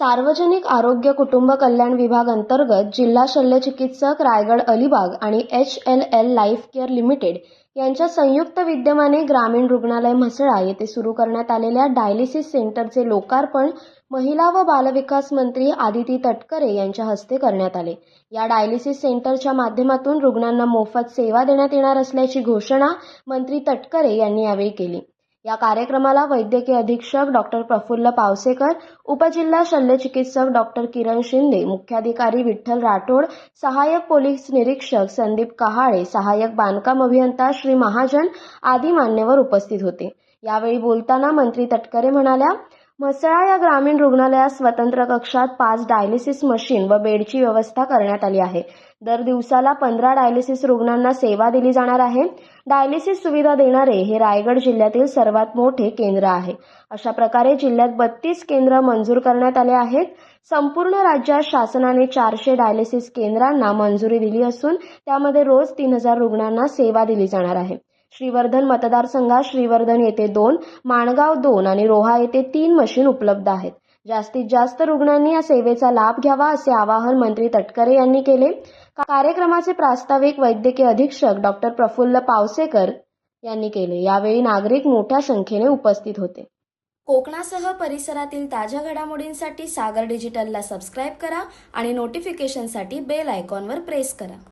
सार्वजनिक आरोग्य कुटुंब कल्याण विभाग अंतर्गत जिल्हा शल्यचिकित्सक रायगड अलिबाग आणि H L L life care limited यांच्या संयुक्त विद्यमाने ग्रामीण रुग्णालय म्हसळा येथे सुरू करण्यात आलेल्या डायलिसिस सेंटरचे लोकार्पण महिला व बालविकास मंत्री आदिती तटकरे यांच्या हस्ते करण्यात आले. या डायलिसिस सेंटरच्या माध्यमातून रुग्णांना मोफत सेवा देण्यात येणार असल्याची घोषणा मंत्री तटकरे यांनी यावेळी केली. या कार्यक्रमाला वैद्यकीय अधीक्षक डॉक्टर प्रफुल्ल पावसेकर उपजिल्हा शल्यचिकित्सक डॉक्टर किरण शिंदे मुख्याधिकारी विठ्ठल राठोड सहाय्यक पोलीस निरीक्षक संदीप कहाळे सहाय्यक बांधकाम अभियंता श्री महाजन आदी मान्यवर उपस्थित होते. यावेळी बोलताना मंत्री तटकरे म्हणाल्या म्हसळा या ग्रामीण रुग्णालयात स्वतंत्र कक्षात पाच डायलिसिस मशीन व बेडची व्यवस्था करण्यात आली आहे. दर दिवसाला पंधरा डायलिसिस रुग्णांना सेवा दिली जाणार आहे. डायलिसिस सुविधा देणारे हे रायगड जिल्ह्यातील सर्वात मोठे केंद्र आहे. अशा प्रकारे जिल्ह्यात बत्तीस केंद्र मंजूर करण्यात आले आहेत. संपूर्ण राज्यात शासनाने चारशे डायलिसिस केंद्रांना मंजुरी दिली असून त्यामध्ये रोज तीन हजार रुग्णांना सेवा दिली जाणार आहे. श्रीवर्धन मतदारसंघात श्रीवर्धन येथे दोन माणगाव दोन आणि रोहा येथे तीन मशीन उपलब्ध आहेत. जास्तीत जास्त रुग्णांनी या सेवेचा लाभ घ्यावा असे आवाहन मंत्री तटकरे यांनी केले. कार्यक्रमाचे प्रास्ताविक वैद्यकीय अधीक्षक डॉक्टर प्रफुल्ल पावसेकर यांनी केले. यावेळी नागरिक मोठ्या संख्येने उपस्थित होते. कोकणासह परिसरातील ताज्या घडामोडींसाठी सागर डिजिटलला सबस्क्राईब करा आणि नोटिफिकेशनसाठी बेल आयकॉनवर प्रेस करा.